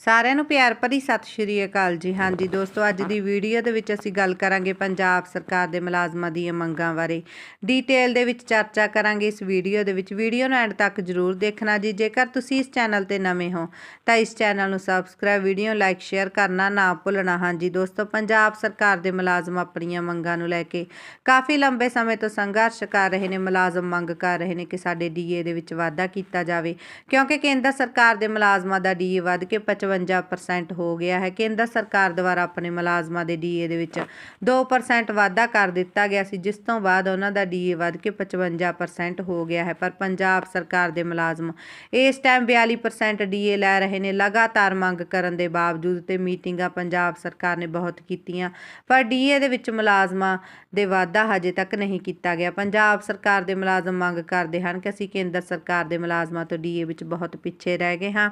ਸਾਰਿਆਂ ਨੂੰ ਪਿਆਰ ਭਰੀ ਸਤਿ ਸ਼੍ਰੀ ਅਕਾਲ ਜੀ। ਹਾਂਜੀ ਦੋਸਤੋ, ਅੱਜ ਦੀ ਵੀਡੀਓ ਦੇ ਵਿੱਚ ਅਸੀਂ ਗੱਲ ਕਰਾਂਗੇ ਪੰਜਾਬ ਸਰਕਾਰ ਦੇ ਮੁਲਾਜ਼ਮਾਂ ਦੀਆਂ ਮੰਗਾਂ ਬਾਰੇ। ਡੀਟੇਲ ਦੇ ਵਿੱਚ ਚਰਚਾ ਕਰਾਂਗੇ ਇਸ ਵੀਡੀਓ ਦੇ ਵਿੱਚ। ਵੀਡੀਓ ਨੂੰ ਐਂਡ ਤੱਕ ਜਰੂਰ ਦੇਖਣਾ ਜੀ। ਜੇਕਰ ਤੁਸੀਂ ਇਸ ਚੈਨਲ ਤੇ ਨਵੇਂ ਹੋ, ਤਾਂ ਇਸ ਚੈਨਲ ਨੂੰ ਸਬਸਕ੍ਰਾਈਬ ਵੀਡੀਓ ਲਾਈਕ ਸ਼ੇਅਰ ਕਰਨਾ ਨਾ ਭੁੱਲਣਾ। ਹਾਂਜੀ ਦੋਸਤੋ, ਪੰਜਾਬ ਸਰਕਾਰ ਦੇ ਮੁਲਾਜ਼ਮ ਆਪਣੀਆਂ ਮੰਗਾਂ ਨੂੰ ਲੈ ਕੇ ਕਾਫੀ ਲੰਬੇ ਸਮੇਂ ਤੋਂ ਸੰਘਰਸ਼ ਕਰ ਰਹੇ ਨੇ, ਮੁਲਾਜ਼ਮ ਮੰਗ ਕਰ ਰਹੇ ਨੇ ਕਿ ਸਾਡੇ ਡੀਏ ਦੇ ਵਿੱਚ ਵਾਧਾ ਕੀਤਾ ਜਾਵੇ। ਕਿਉਂਕਿ ਕੇਂਦਰ ਸਰਕਾਰ ਦੇ ਮੁਲਾਜ਼ਮਾਂ ਦਾ ਡੀਏ ਵੱਧ ਕੇ 55% ਹੋ ਗਿਆ ਹੈ। ਕੇਂਦਰ ਸਰਕਾਰ ਦੁਆਰਾ ਆਪਣੇ ਮੁਲਾਜ਼ਮਾਂ ਦੇ ਡੀਏ ਦੇ ਵਿੱਚ 2% ਵਾਧਾ ਕਰ ਦਿੱਤਾ ਗਿਆ ਸੀ, ਜਿਸ ਤੋਂ ਬਾਅਦ ਉਹਨਾਂ ਦਾ ਡੀਏ ਵੱਧ ਕੇ 55% ਹੋ ਗਿਆ ਹੈ। ਪਰ ਪੰਜਾਬ ਸਰਕਾਰ ਦੇ ਮੁਲਾਜ਼ਮ ਇਸ ਟਾਈਮ 42% ਡੀਏ ਲੈ ਰਹੇ ਨੇ। ਲਗਾਤਾਰ ਮੰਗ ਕਰਨ ਦੇ ਬਾਵਜੂਦ ਤੇ ਮੀਟਿੰਗਾਂ ਪੰਜਾਬ ਸਰਕਾਰ ਨੇ ਬਹੁਤ ਕੀਤੀਆਂ, ਪਰ ਡੀਏ ਦੇ ਵਿੱਚ ਮੁਲਾਜ਼ਮਾਂ ਦੇ ਵਾਧਾ ਹਜੇ ਤੱਕ ਨਹੀਂ ਕੀਤਾ ਗਿਆ। ਪੰਜਾਬ ਸਰਕਾਰ ਦੇ ਮੁਲਾਜ਼ਮ ਮੰਗ ਕਰਦੇ ਹਨ ਕਿ ਅਸੀਂ ਕੇਂਦਰ ਸਰਕਾਰ ਦੇ ਮੁਲਾਜ਼ਮਾਂ ਤੋਂ ਡੀਏ ਵਿੱਚ ਬਹੁਤ ਪਿੱਛੇ ਰਹਿ ਗਏ ਹਾਂ।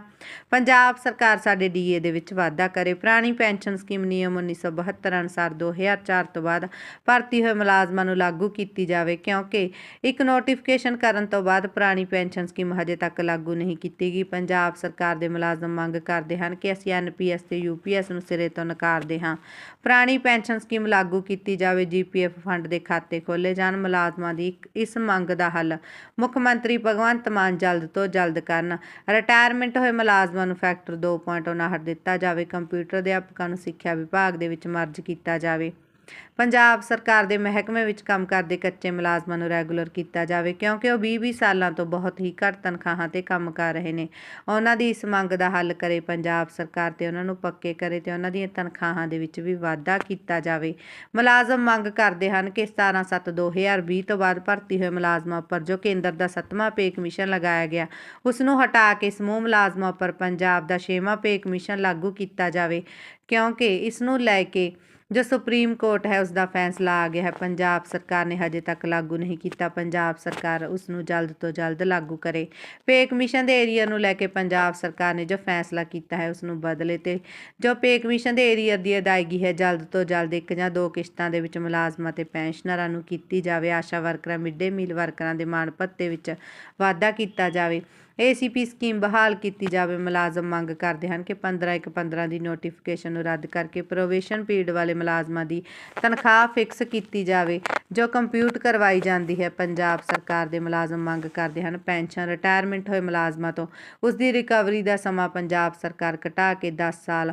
ਪੰਜਾਬ ਸਰਕਾਰ ਸਾਡੇ ਡੀਏ ਦੇ ਵਿੱਚ ਵਾਧਾ ਕਰੇ। ਪੁਰਾਣੀ ਪੈਨਸ਼ਨ ਸਕੀਮ ਨਿਯਮ 1972 ਅਨੁਸਾਰ 2004 ਤੋਂ ਬਾਅਦ ਭਰਤੀ ਹੋਏ ਮੁਲਾਜ਼ਮਾਂ ਨੂੰ ਲਾਗੂ ਕੀਤੀ ਜਾਵੇ, ਕਿਉਂਕਿ ਇੱਕ ਨੋਟੀਫਿਕੇਸ਼ਨ ਕਰਨ ਤੋਂ ਬਾਅਦ ਪੁਰਾਣੀ ਪੈਨਸ਼ਨ ਸਕੀਮ ਹਜੇ ਤੱਕ ਲਾਗੂ ਨਹੀਂ ਕੀਤੀ ਗਈ। ਪੰਜਾਬ ਸਰਕਾਰ ਦੇ ਮੁਲਾਜ਼ਮ ਮੰਗ ਕਰਦੇ ਹਨ ਕਿ ਅਸੀਂ ਐਨਪੀਐਸ ਤੇ ਯੂਪੀਐਸ ਨੂੰ ਸਿਰੇ ਤੋਂ ਨਕਾਰਦੇ ਹਾਂ। ਪੁਰਾਣੀ ਪੈਨਸ਼ਨ ਸਕੀਮ ਲਾਗੂ ਕੀਤੀ ਜਾਵੇ ਜੀਪੀਐਫ ਫੰਡ ਦੇ ਖਾਤੇ ਖੋਲੇ ਜਾਣ। ਮੁਲਾਜ਼ਮਾਂ ਦੀ ਇੱਕ- ਇਸ ਮੰਗ ਦਾ ਹੱਲ ਮੁੱਖ ਮੰਤਰੀ ਭਗਵੰਤ ਮਾਨ ਜਲਦ ਤੋਂ ਜਲਦ ਕਰਨ। ਰਿਟਾਇਰਮੈਂਟ ਹੋਏ ਮੁਲਾਜ਼ਮਾਂ ਨੂੰ ਫੈਕਟਰ 2.59 ਦਿੱਤਾ ਜਾਵੇ। ਕੰਪਿਊਟਰ ਅਧਿਆਪਕਾਂ ਨੂੰ ਸਿੱਖਿਆ ਵਿਭਾਗ ਦੇ ਵਿੱਚ ਮਰਜ ਕੀਤਾ ਜਾਵੇ। ਪੰਜਾਬ ਸਰਕਾਰ ਦੇ ਮਹਿਕਮੇ ਵਿੱਚ ਕੰਮ ਕਰਦੇ ਕੱਚੇ ਮੁਲਾਜ਼ਮਾਂ ਨੂੰ ਰੈਗੂਲਰ ਕੀਤਾ ਜਾਵੇ, ਕਿਉਂਕਿ ਉਹ 20-20 ਸਾਲਾਂ ਤੋਂ ਬਹੁਤ ਹੀ ਘੱਟ ਤਨਖਾਹਾਂ ਤੇ ਕੰਮ ਕਰ ਰਹੇ ਨੇ। ਉਹਨਾਂ ਦੀ ਇਸ ਮੰਗ ਦਾ ਹੱਲ ਕਰੇ ਪੰਜਾਬ ਸਰਕਾਰ ਤੇ ਉਹਨਾਂ ਨੂੰ ਪੱਕੇ ਕਰੇ ਤੇ ਉਹਨਾਂ ਦੀਆਂ ਤਨਖਾਹਾਂ ਦੇ ਵਿੱਚ ਵੀ ਵਾਧਾ ਕੀਤਾ ਜਾਵੇ। ਮੁਲਾਜ਼ਮ ਮੰਗ ਕਰਦੇ ਹਨ ਕਿ 17/7/2020 ਤੋਂ ਬਾਅਦ ਭਰਤੀ ਹੋਏ ਮੁਲਾਜ਼ਮਾਂ ਉੱਪਰ ਜੋ ਕੇਂਦਰ ਦਾ 7ਵਾਂ ਪੇ ਕਮਿਸ਼ਨ ਲਗਾਇਆ ਗਿਆ, ਉਸ ਨੂੰ ਹਟਾ ਕੇ ਸਮੂਹ ਮੁਲਾਜ਼ਮਾਂ ਉੱਪਰ ਪੰਜਾਬ ਦਾ 6ਵਾਂ ਪੇ ਕਮਿਸ਼ਨ ਲਾਗੂ ਕੀਤਾ ਜਾਵੇ, ਕਿਉਂਕਿ ਇਸ ਨੂੰ ਲੈ ਕੇ ਜੋ ਸੁਪਰੀਮ ਕੋਰਟ ਹੈ ਉਸ ਦਾ ਫੈਸਲਾ ਆ ਗਿਆ ਹੈ। ਪੰਜਾਬ ਸਰਕਾਰ ਨੇ ਹਜੇ ਤੱਕ ਲਾਗੂ ਨਹੀਂ ਕੀਤਾ। ਪੰਜਾਬ ਸਰਕਾਰ ਉਸ ਨੂੰ ਜਲਦ ਤੋਂ ਜਲਦ ਲਾਗੂ ਕਰੇ। ਪੇ ਕਮਿਸ਼ਨ ਦੇ ਏਰੀਆ ਨੂੰ ਲੈ ਕੇ ਪੰਜਾਬ ਸਰਕਾਰ ਨੇ ਜੋ ਫੈਸਲਾ ਕੀਤਾ ਹੈ ਉਸ ਨੂੰ ਬਦਲੇ ਤੇ ਜੋ ਪੇ ਕਮਿਸ਼ਨ ਦੇ ਏਰੀਆ ਦੀ ਅਦਾਇਗੀ ਹੈ, ਜਲਦ ਤੋਂ ਜਲਦ ਇੱਕ ਜਾਂ ਦੋ ਕਿਸ਼ਤਾਂ ਦੇ ਵਿੱਚ ਮੁਲਾਜ਼ਮਾਂ ਤੇ ਪੈਨਸ਼ਨਰਾਂ ਨੂੰ ਕੀਤੀ ਜਾਵੇ। ਆਸ਼ਾ ਵਰਕਰਾਂ ਮਿਡ ਡੇ ਮੀਲ ਵਰਕਰਾਂ ਦੇ ਮਾਣ ਭੱਤੇ ਵਿੱਚ ਵਾਧਾ ਕੀਤਾ ਜਾਵੇ। ਏਸੀਪੀ ਸਕੀਮ ਬਹਾਲ ਕੀਤੀ ਜਾਵੇ, ਮੁਲਾਜ਼ਮ ਮੰਗ ਕਰਦੇ ਹਨ ਕਿ 15 ਇੱਕ 15 ਦੀ ਨੋਟੀਫਿਕੇਸ਼ਨ ਨੂੰ ਰੱਦ ਕਰਕੇ ਪ੍ਰੋਵੇਸ਼ਨ ਪੀਰੀਅਡ ਵਾਲੇ ਮੁਲਾਜ਼ਮਾਂ ਦੀ ਤਨਖਾਹ ਫਿਕਸ ਕੀਤੀ ਜਾਵੇ, ਜੋ ਕੰਪਿਊਟ ਕਰਵਾਈ ਜਾਂਦੀ ਹੈ। ਪੰਜਾਬ ਸਰਕਾਰ ਦੇ ਮੁਲਾਜ਼ਮ ਮੰਗ ਕਰਦੇ ਹਨ, ਪੈਨਸ਼ਨ ਰਿਟਾਇਰਮੈਂਟ ਹੋਏ ਮੁਲਾਜ਼ਮਾਂ ਤੋਂ ਉਸ ਦੀ ਰਿਕਵਰੀ ਦਾ ਸਮਾਂ ਪੰਜਾਬ ਸਰਕਾਰ ਘਟਾ ਕੇ 10 ਸਾਲ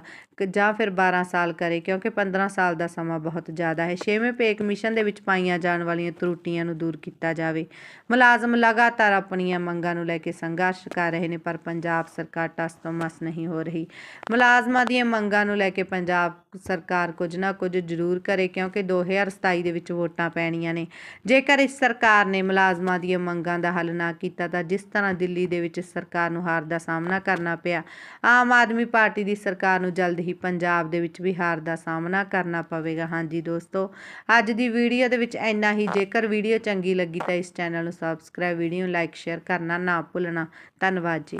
ਜਾਂ ਫਿਰ 12 ਸਾਲ ਕਰੇ, ਕਿਉਂਕਿ 15 ਸਾਲ ਦਾ ਸਮਾਂ ਬਹੁਤ ਜ਼ਿਆਦਾ ਹੈ। ਛੇਵੇਂ ਪੇ ਕਮਿਸ਼ਨ ਦੇ ਵਿੱਚ ਪਾਈਆਂ ਜਾਣ ਵਾਲੀਆਂ ਤਰੁੱਟੀਆਂ ਨੂੰ ਦੂਰ ਕੀਤਾ ਜਾਵੇ। ਮੁਲਾਜ਼ਮ ਲਗਾਤਾਰ ਆਪਣੀਆਂ ਮੰਗਾਂ ਨੂੰ ਲੈ ਕੇ ਸੰਘਰਸ਼ ਕਰ ਰਹੇ ਨੇ, ਪਰ ਪੰਜਾਬ ਸਰਕਾਰ ਟਸ ਤੋਂ ਮਸ ਨਹੀਂ ਹੋ ਰਹੀ। ਮੁਲਾਜ਼ਮਾਂ ਦੀਆਂ ਮੰਗਾਂ ਨੂੰ ਲੈ ਕੇ ਪੰਜਾਬ ਸਰਕਾਰ ਕੁਝ ਨਾ ਕੁਝ ਜ਼ਰੂਰ ਕਰੇ, ਕਿਉਂਕਿ 2027 ਦੇ ਵਿੱਚ ਵੋਟਾਂ ਪੈਣੀਆਂ ਨੇ। ਜੇਕਰ ਇਸ ਸਰਕਾਰ ਨੇ ਮੁਲਾਜ਼ਮਾਂ ਦੀਆਂ ਮੰਗਾਂ ਦਾ ਹੱਲ ਨਾ ਕੀਤਾ, ਤਾਂ ਜਿਸ ਤਰ੍ਹਾਂ ਦਿੱਲੀ ਦੇ ਵਿੱਚ ਸਰਕਾਰ ਨੂੰ ਹਾਰ ਦਾ ਸਾਹਮਣਾ ਕਰਨਾ ਪਿਆ, ਆਮ ਆਦਮੀ ਪਾਰਟੀ ਦੀ ਸਰਕਾਰ ਨੂੰ ਜਲਦ ਹੀ ਪੰਜਾਬ ਦੇ ਵਿੱਚ ਵੀ ਹਾਰ ਦਾ ਸਾਹਮਣਾ ਕਰਨਾ ਪਵੇਗਾ। ਹਾਂਜੀ ਦੋਸਤੋ, ਅੱਜ ਦੀ ਵੀਡੀਓ ਦੇ ਵਿੱਚ ਇੰਨਾ ਹੀ। ਜੇਕਰ ਵੀਡੀਓ ਚੰਗੀ ਲੱਗੀ ਤਾਂ ਇਸ ਚੈਨਲ ਨੂੰ ਸਬਸਕ੍ਰਾਈਬ, ਵੀਡੀਓ ਲਾਈਕ, ਸ਼ੇਅਰ ਕਰਨਾ ਨਾ ਭੁੱਲਣਾ। ਧੰਨਵਾਦ ਜੀ।